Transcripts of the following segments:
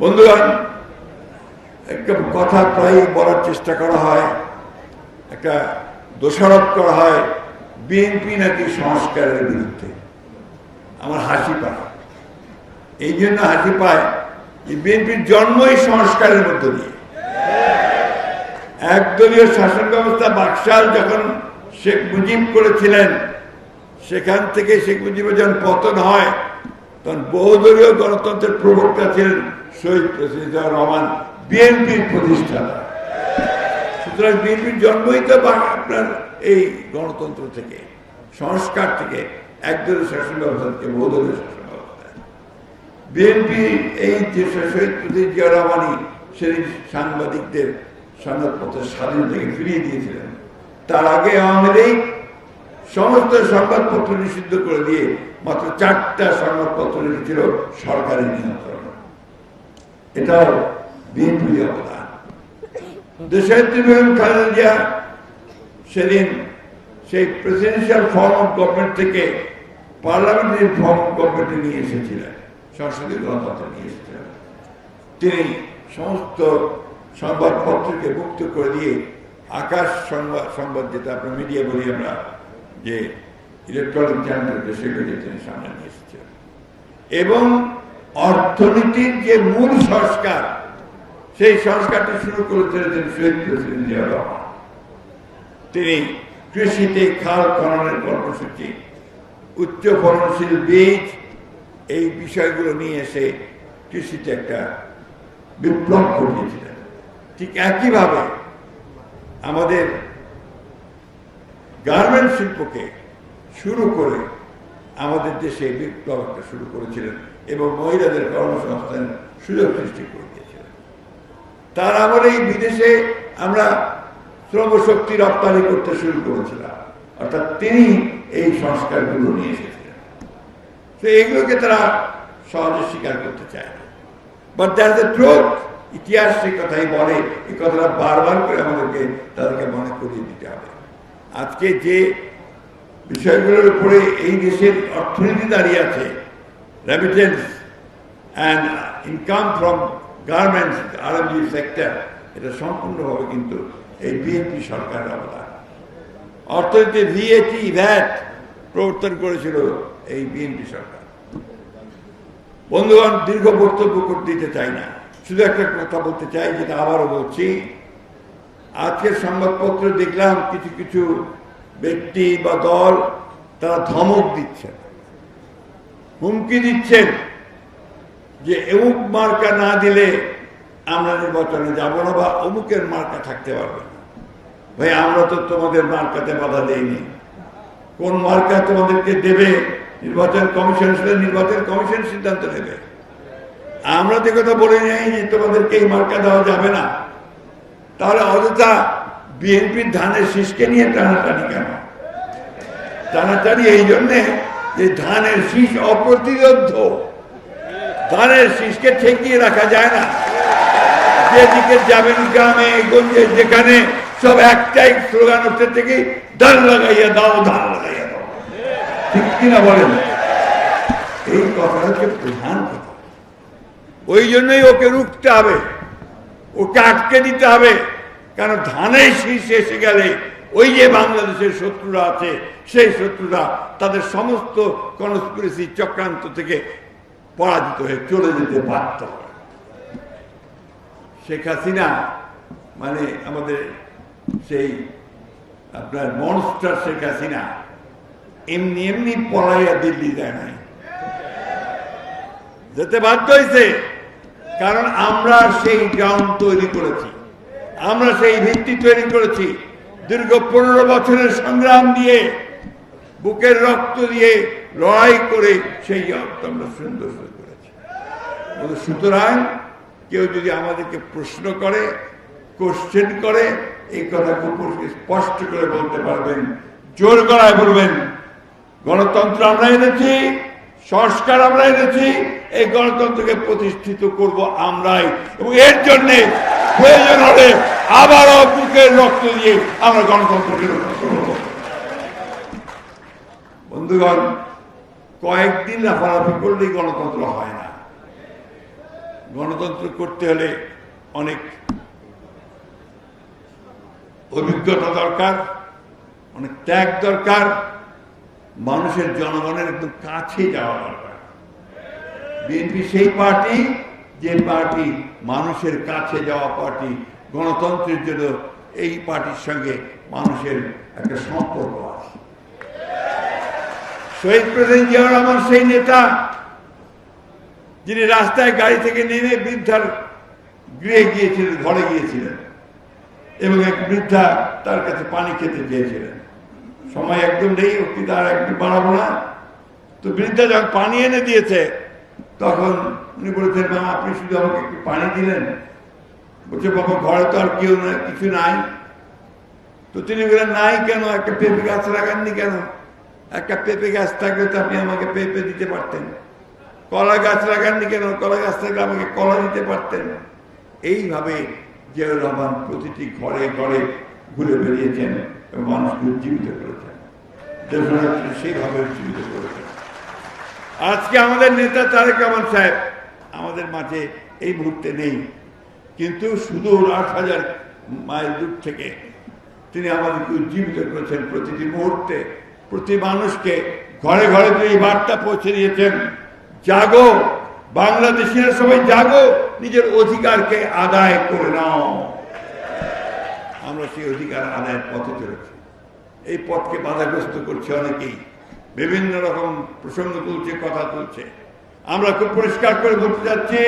বন্ধুগণ একটা কথা প্রায় বলার চেষ্টা করা হয়, একটা দোষারোপ করা হয় বিএনপি নাকি সংস্কারের বিরুদ্ধে। আমার হাসি পায়। এই জন্য হাসি পায় যে বিএনপির জন্মই সংস্কারের মধ্য দিয়ে। একদলীয় শাসন ব্যবস্থা বাকশাল যখন শেখ মুজিব করেছিলেন, সেখান থেকে শেখ মুজিবের যখন পতন হয়, তখন বহুদলীয় গণতন্ত্রের প্রবক্তা ছিলেন শহীদ জিয়াউর রহমান, বিএনপির প্রতিষ্ঠাতা। সুতরাং বিএনপির জন্মই তো আপনার এই গণতন্ত্র থেকে, সংস্কার থেকে, একদলীয় শাসন ব্যবস্থা থেকে, বহুদলীয় শাসন ব্যবস্থা বিএনপি এই যে শহীদ রহমানই সেদিন সাংবাদিকদের সংবাদপত্রের স্বাধীনতাকে ফিরিয়ে দিয়েছিলেন। তার আগে আওয়ামী লীগ সমস্ত সংবাদপত্র নিষিদ্ধ করে দিয়ে মাত্র চারটা সংবাদপত্র লিখেছিল সরকারি নিয়ন্ত্রণ। এটাও বিএনপির অবদান দেশের বেগম খালেদা জিয়া সেদিন সেই প্রেসিডেন্সিয়াল ফর্ম অফ গভর্নমেন্ট থেকে পার্লামেন্টারি ফর্ম অফ গভর্নমেন্টে নিয়ে এসেছিলেন, সংসদীয় গণতন্ত্র নিয়ে এসেছিলেন। তিনি সমস্ত সংবাদপত্রকে মুক্ত করে দিয়ে আকাশ সংবাদ সংবাদ যেটা আপনার মিডিয়া বলি আমরা, যে ইলেকট্রনিক চ্যানেলকে সেগুলি তিনি সামনে নিয়ে এসেছিলেন। এবং অর্থনীতির যে মূল সংস্কার, সেই সংস্কারটি শুরু করেছিলেন শহীদ প্রেসিডেন্ট রহমান। তিনি কৃষিতে খাল খননের কর্মসূচি, উচ্চ ফলনশীল বীজ, এই বিষয়গুলো নিয়ে এসে কৃষিতে একটা বিপ্লব ঘটিয়েছিলেন। ঠিক একইভাবে আমাদের গার্মেন্ট শিল্পকে শুরু করে আমাদের দেশে বিপ্লব একটা শুরু করেছিলেন এবং মহিলাদের কর্মসংস্থান সুযোগ সৃষ্টি করে দিয়েছিলেন তার আমলেই বিদেশে আমরা শ্রমশক্তি রপ্তানি করতে শুরু করেছিলাম। অর্থাৎ তিনি এই সংস্কারগুলো নিয়ে এসেছিলেন। তো এগুলোকে তারা সহজে স্বীকার করতে চায় না। বাট দ্যাট দ্য ট্রুথ ইতিহাস সে কথাই বলে, এই কথাটা বারবার করে আমাদেরকে তাদেরকে মনে করিয়ে দিতে হবে। আজকে যে বিষয়গুলোর উপরে এই দেশের অর্থনীতি দাঁড়িয়ে আছে remittance and income from garments RMG sector এটা সম্পূর্ণভাবে কিন্তু এই বিএনপি সরকারের অবদান। অর্থনীতি ভিএটি ভ্যাট প্রবর্তন করেছিল এই বিএনপি সরকার। বন্ধুগণ, দীর্ঘ বক্তব্য করতে দিতে চাই না। শুধু একটা কথা বলতে চাই, যেটা আবারও বলছি। আজকের সংবাদপত্র দেখলাম কিছু কিছু ব্যক্তি বা দল তারা ধমক দিচ্ছেন হুমকি দিচ্ছেন যে এমুক মার্কা না দিলে আমরা নির্বাচনে যাব না বা অমুকের মার্কা থাকতে পারবে না। ভাই, আমরা তো তোমাদের মার্কাতে বাধা দেইনি। কোন মার্কা তোমাদেরকে দেবে? নির্বাচন কমিশন নির্বাচন কমিশন সিদ্ধান্ত নেবে। আমরা তো কথা বলে নেই যে তোমাদেরকে এই মার্কা দেওয়া যাবে না। তাহলে অযথা বিএনপির ধানের শীষকে নিয়ে টানাটানি কেন? টানাটানি এই জন্যে যে ধানের শীষ অপ্রতিরোধ, ধানের শীষকে ঠেকিয়ে রাখা যায় না। যেদিকে যাবেন গ্রামে, গঞ্জে, যেখানে সব একটাই স্লোগান উঠতে থেকে, ধান লাগাইয়া দাও, ধান লাগাইয়া দাও। ঠিক কিনা বলেন? এই কথা হচ্ছে প্রধান কথা। ওই জন্যই ওকে রুখতে হবে, ওকে আটকে দিতে হবে কারণ ধানের শীষ এসে গেলে ওই যে বাংলাদেশের শত্রুরা আছে, সেই শত্রুরা তাদের সমস্ত কনস্পিরেসি চক্রান্ত থেকে পরাজিত হয়ে চলে যেতে হয়। শেখ হাসিনা মানে আমাদের সেই আপনার মনস্টার শেখ হাসিনা, এমনি এমনি পলাইয়া দিল্লি যায় নাই। যেতে বাধ্য হয়েছে কারণ আমরা সেই গ্রাউন্ড তৈরি করেছি, আমরা সেই ভিত্তি তৈরি করেছি দীর্ঘ পনেরো বছরের সংগ্রাম দিয়ে, বুকের রক্ত দিয়ে লড়াই করে সেই রক্ত আমরা সুন্দর করে করেছি সুতরাং কেউ যদি আমাদেরকে প্রশ্ন করে কোশ্চেন করে, এই কথা স্পষ্ট করে বলতে পারবেন, জোর গলায় বলবেন, গণতন্ত্র আমরা এনেছি, সংস্কার আমরা এনেছি, এই গণতন্ত্রকে প্রতিষ্ঠিত করব আমরাই এবং এর জন্যে প্রয়োজন হলে আবারও বুকের রক্ত দিয়ে আমরা গণতন্ত্রকে রক্ষা করব। বন্ধুগণ, কয়েকদিন লাফালাফি করলেই গণতন্ত্র হয় না। গণতন্ত্র করতে হলে অনেক অভিজ্ঞতা দরকার, অনেক ত্যাগ দরকার, মানুষের জনগণের একদম কাছে যাওয়া দরকার। বিএনপি সেই পার্টি, যে পার্টি মানুষের কাছে যাওয়া পার্টি গণতন্ত্রের জন্য এই পার্টির সঙ্গে মানুষের একটা সম্পর্ক আছে। শহীদ প্রেসিডেন্ট জিয়াউর রহমান সেই নেতা, যিনি রাস্তায় গাড়ি থেকে নেমে বৃদ্ধার গৃহে গিয়েছিলেন, ঘরে গিয়েছিলেন এবং এক বৃদ্ধা তার কাছে পানি খেতে চেয়েছিলেন। সময় একদম নেই অতি তার একদম বাড়াবো না। তো বৃদ্ধা যখন পানি এনে দিয়েছে, তখন উনি বলেছেন, মা, আপনি শুধু আমাকে একটু পানি দিলেন বলছে, বাবা, ঘরে তো আর কেউ না কিছু নাই। তো তিনি বললেন, নাই কেন? একটা পেঁপে গাছ লাগাননি কেন? একটা পেঁপে গাছ থাকলে তো আপনি আমাকে পেঁপে দিতে পারতেন। কলা গাছ লাগাননি কেন? কলা গাছ থাকলে আমাকে কলা দিতে পারতেন। এইভাবে জিয়াউর রহমান প্রতিটি ঘরে ঘরে ঘুরে বেরিয়েছেন এবং মানুষকে উজ্জীবিত করেছেন। সেইভাবে উজ্জীবিত করেছেন। আজকে আমাদের নেতা তারেক রহমান সাহেব আমাদের মাঝে এই মুহূর্তে নেই। কিন্তু সুদূর আট হাজার মাইল দূর থেকে তিনি আমাদেরকে উজ্জীবিত করেছেন প্রতিটি মুহূর্তে। প্রতি মানুষকে ঘরে ঘরে তিনি বার্তা পৌঁছে দিয়েছেন, জাগো, বাংলাদেশিরা সবাই জাগো, নিজের অধিকারকে আদায় করে নাও। আমরা সেই অধিকার আদায়ের পথে চলেছি। এই পথকে বাধাগ্রস্ত করছে অনেকেই। বিভিন্ন রকম প্রসঙ্গ তুলছে, কথা তুলছে। আমরা খুব পরিষ্কার করে বলতে যাচ্ছি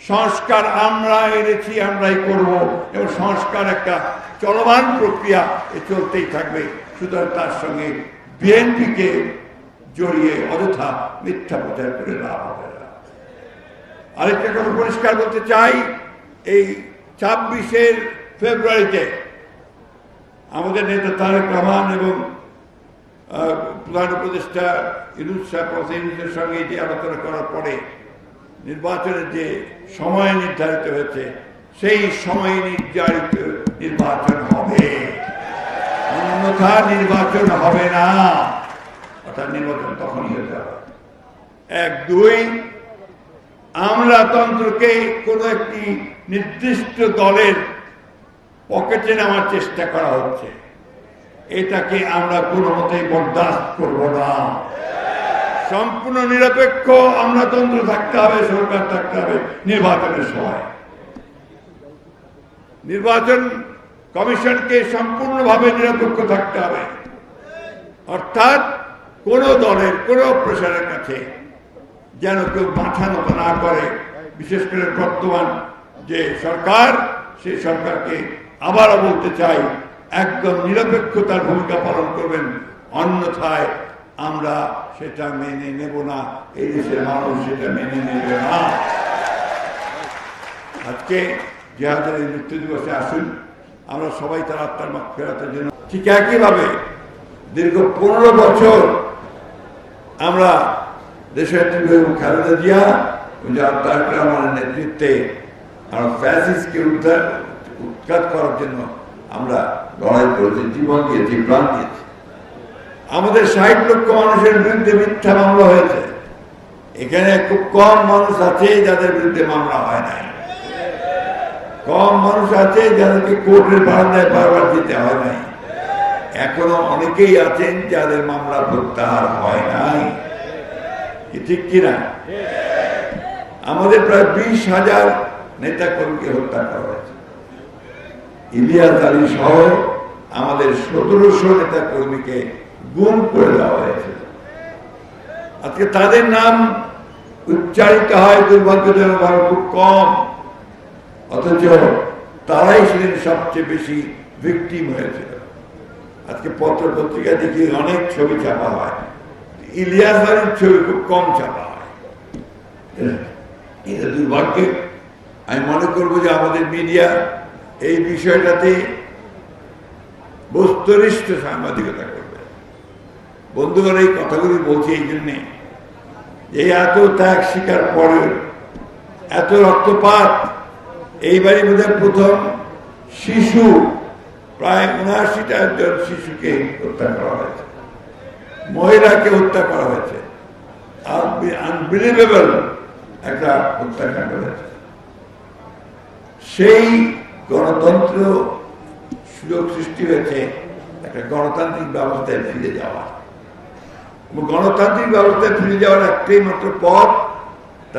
সংস্কার আমরা এনেছি, আমরাই করব। এবং সংস্কার একটা চলমান প্রক্রিয়া এ চলতেই থাকবে। সুতরাং তার সঙ্গে বিএনপিকে জড়িয়ে অযথা মিথ্যা প্রচার করে লাভ হবে না। আরেকটা কথা পরিষ্কার বলতে চাই, এই ছাব্বিশের ফেব্রুয়ারিতে আমাদের নেতা তারেক রহমান এবং প্রধান উপদেষ্টা ইনুস সাহেব সঙ্গে যে আলোচনা করার পরে নির্বাচনের যে সময় নির্ধারিত হয়েছে, সেই সময় নির্ধারিত নির্বাচন হবে। অন্যথা নির্বাচন হবে না। অর্থাৎ নির্বাচন তখনই হতে হবে। এক, দুই, আমলাতন্ত্রকে কোনো একটি নির্দিষ্ট দলের পকেটে নেওয়ার চেষ্টা করা হচ্ছে। এটাকে আমরা কোনো মতেই বরদাস্ত করব না। সম্পূর্ণ নিরপেক্ষ আমলাতন্ত্র থাকতে হবে, সরকার থাকতে হবে, নির্বাচনের সময়। নির্বাচন কমিশনকে সম্পূর্ণভাবে নিরপেক্ষ থাকতে হবে। অর্থাৎ কোন দলের, কোন প্রেশারের কাছে যেন কেউ মাথা নত না করে, বিশেষ করে বর্তমান যে সরকার সেই সরকারকে আবারও বলতে চাই, একদম নিরপেক্ষতার ভূমিকা পালন করবেন। অন্যথায় আমরা সেটা মেনে নেব না, এই দেশের মানুষ সেটা মেনে নেবে না। আজকে জেহাদের এই মৃত্যু দিবসে আসুন, আমরা সবাই তার আত্মার মাঠ ফেরাতে জন্য ঠিক একইভাবে দীর্ঘ পনেরো বছর আমরা দেশের খালেদা জিয়া যার তারেক রহমানের নেতৃত্বে আমরা ফ্যাসিসকে উদ্ধার, উৎখাত করার জন্য আমরা লড়াই করেছি, জীবন দিয়েছি, প্রাণ দিয়েছি। আমাদের ষাট লক্ষ মানুষের বিরুদ্ধে মিথ্যা মামলা হয়েছে। এখানে খুব কম মানুষ আছে যাদের বিরুদ্ধে মামলা হয় নাই। কম মানুষ আছে যাদেরকে কোর্টের বারান্দায় বারবার দিতে হয় নাই। এখনও অনেকেই আছেন যাদের মামলা প্রত্যাহার হয় নাই। ঠিক কিনা? আমাদের প্রায় বিশ হাজার নেতা কর্মীকে হত্যা করা হয়েছে। ইলিয়াস আলী সহ আমাদের সতেরোশো নেতা কর্মীকে গুম করে দেওয়া হয়েছে। আজকে তাদের নাম উচ্চারিত হয় দুর্ভাগ্যজনক ভাবে খুব কম। অথচ তারাই ছিলেন সবচেয়ে বেশি ভিকটিম হয়েছিল। আজকে পত্র পত্রিকা দেখি অনেক ছবি ছাপা হয়। ইলিয়াস আলীর ছবি খুব কম ছাপা হয়। এটা দুর্ভাগ্য আমি মনে করব যে আমাদের মিডিয়া এই বিষয়টাতে বস্তুনিষ্ঠ সাংবাদিকতা করবে বন্ধুগণ এই কথাগুলি বলছি এই জন্যে যে এত ত্যাগ শিকার পরে এত রক্তপাত, এইবারই বোধহয় প্রথম শিশু, প্রায় উনআশিটা জন শিশুকে হত্যা করা হয়েছে। মহিলাকে হত্যা করা হয়েছে। আনবিলিভেবল একটা হত্যাকাণ্ড হয়েছে। সেই গণতন্ত্র সুযোগ সৃষ্টি হয়েছে, একটা গণতান্ত্রিক ব্যবস্থায় ফিরে যাওয়া গণতান্ত্রিক ব্যবস্থায় ফিরে যাওয়ার একটাই মাত্র পথ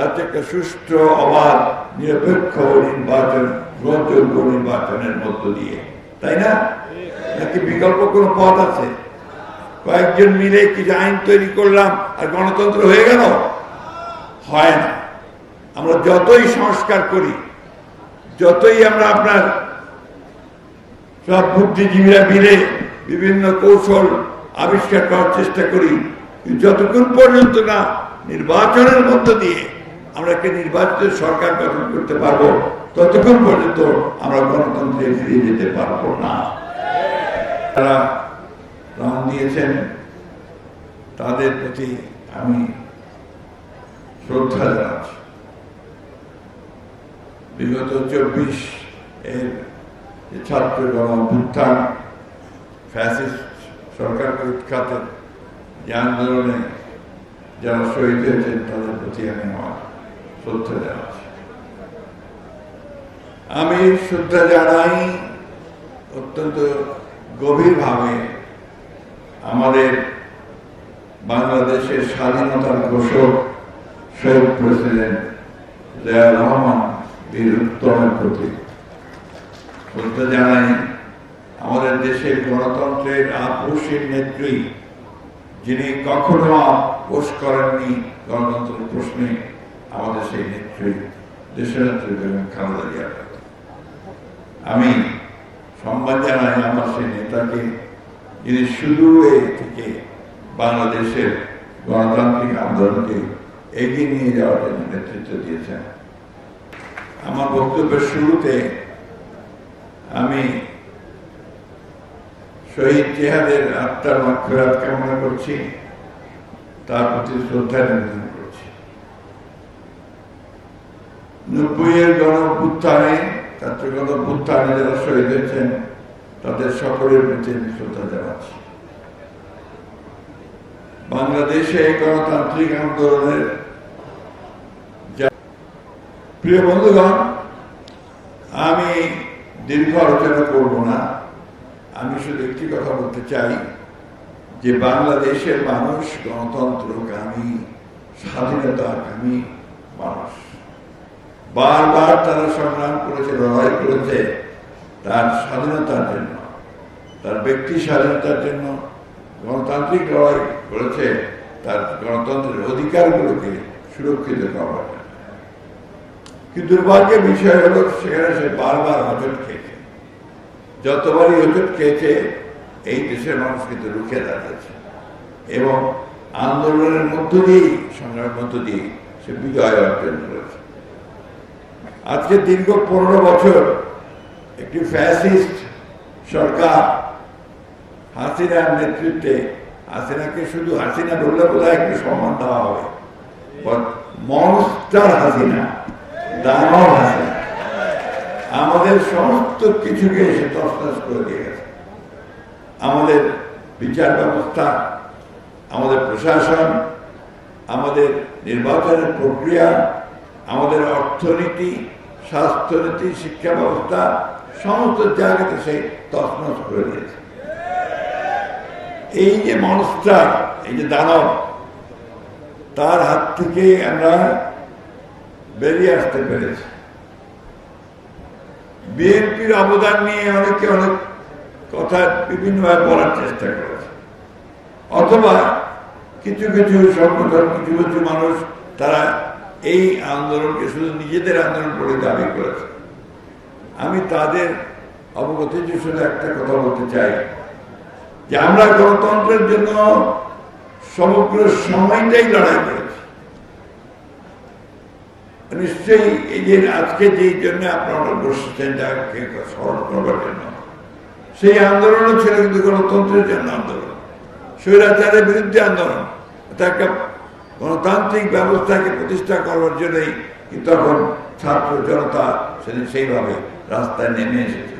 হচ্ছে একটা সুষ্ঠু অবাধ নিরপেক্ষ নির্বাচন, গ্রহণযোগ্য নির্বাচনের মধ্য দিয়ে। তাই না? নাকি বিকল্প কোনো পথ আছে? কয়েকজন মিলে কিছু আইন তৈরি করলাম আর গণতন্ত্র হয়ে গেল? হয় না। আমরা যতই সংস্কার করি, যতই আমরা আপনার সব বুদ্ধিজীবীরা মিলে বিভিন্ন কৌশল আবিষ্কার করার চেষ্টা করি। যতক্ষণ পর্যন্ত না নির্বাচনের মধ্য দিয়ে আমরা একটা নির্বাচিত সরকার গঠন করতে পারব, ততক্ষণ পর্যন্ত আমরা গণতন্ত্রে ফিরে যেতে পারব না। তারা রং দিয়েছেন, তাদের প্রতি আমি শ্রদ্ধা জানাচ্ছি। বিগত চব্বিশ এর ছাত্র গণ ফ্যাসিস্ট সরকার উৎখাতের যে আন্দোলনে যারা শহীদ হয়েছেন, তাদের প্রতি আমি আমার শ্রদ্ধা জানাচ্ছি। আমি শ্রদ্ধা জানাই অত্যন্ত গভীরভাবে আমাদের বাংলাদেশের স্বাধীনতার ঘোষক শহীদ প্রেসিডেন্ট জিয়া রহমান বীর উত্তমের প্রতি শ্রদ্ধা জানাই আমাদের দেশের গণতন্ত্রের আপসীর নেত্রী, যিনি কখনো আপোষ করেননি গণতন্ত্রের প্রশ্নে, আমাদের সেই নেত্রী দেশের নেত্রী খালেদা জিয়া। আমি সম্মান জানাই আমার সেই নেতাকে, যিনি শুরু থেকে বাংলাদেশের গণতান্ত্রিক আন্দোলনকে এগিয়ে নিয়ে যাওয়ার জন্য নেতৃত্ব দিয়েছেন। আমার বক্তব্যের শুরুতে আমি শহীদ জেহাদের আত্মার মাক্ষরাত কামনা করছি, তার প্রতি শ্রদ্ধা নিবেদন করছি। নব্বইয়ের যারা শহীদ হয়েছেন, তাদের সকলের প্রতি আমি শ্রদ্ধা জানাচ্ছি। বাংলাদেশে গণতান্ত্রিক আন্দোলনের প্রিয় বন্ধুগণ, আমি দীর্ঘ আলোচনা করব না। আমি শুধু একটি কথা বলতে চাই যে বাংলাদেশের মানুষ গণতন্ত্রকামী স্বাধীনতাকামী মানুষ। বারবার তারা সংগ্রাম করেছে, লড়াই করেছে তার স্বাধীনতার জন্য, তার ব্যক্তি স্বাধীনতার জন্য। গণতান্ত্রিক লড়াই করেছে তার গণতন্ত্রের অধিকারগুলোকে সুরক্ষিত করার জন্য। কিন্তু দুর্ভাগ্যের বিষয় হলো সেখানে সে বারবার হোঁচট খেয়েছে যতবারই ওষুধ খেয়েছে, এই দেশের মানুষ কিন্তু রুখে দাঁড়িয়েছে। এবং আন্দোলনের মধ্য দিয়েই, সংগ্রামের মধ্য দিয়েই সে বিজয় অর্জন করেছে। আজকে দীর্ঘ পনেরো বছর একটি ফ্যাসিস্ট সরকার হাসিনার নেতৃত্বে, হাসিনাকে শুধু হাসিনা বললে বোধ একটু সম্মান দেওয়া হবে মনস্টার হাসিনা, দানব হাসিনা। আমাদের সমস্ত কিছুকে এসে তসনস করে দিয়ে গেছে। আমাদের বিচার ব্যবস্থা, আমাদের প্রশাসন, আমাদের নির্বাচনের প্রক্রিয়া, আমাদের অর্থনীতি, স্বাস্থ্যনীতি, শিক্ষা ব্যবস্থা, সমস্ত জায়গাতে সে তছনছ করে দিয়েছে। এই যে মানুষটা এই যে দানব, তার হাত থেকে আমরা বেরিয়ে আসতে পেরেছি। বিএনপির অবদান নিয়ে অনেকে অনেক কথা বিভিন্নভাবে বলার চেষ্টা করেছে। অথবা কিছু কিছু সংগঠন কিছু কিছু মানুষ তারা এই আন্দোলনকে শুধু নিজেদের আন্দোলন বলে দাবি করেছে। আমি তাদের অবগতির শুধু একটা কথা বলতে চাই, যে আমরা গণতন্ত্রের জন্য সমগ্র সময়টাই লড়াই করেছি। নিশ্চয়ই এই যে আজকে যেই জন্য আপনারা বসেছেন যাকে স্মরণ করবার জন্য। সেই আন্দোলনও ছিল কিন্তু গণতন্ত্রের জন্য আন্দোলন। স্বৈরাচারের বিরুদ্ধে আন্দোলন। তাকে গণতান্ত্রিক ব্যবস্থাকে প্রতিষ্ঠা করবার জন্যই তখন ছাত্র জনতা সেদিন সেইভাবে রাস্তায় নেমে এসেছে।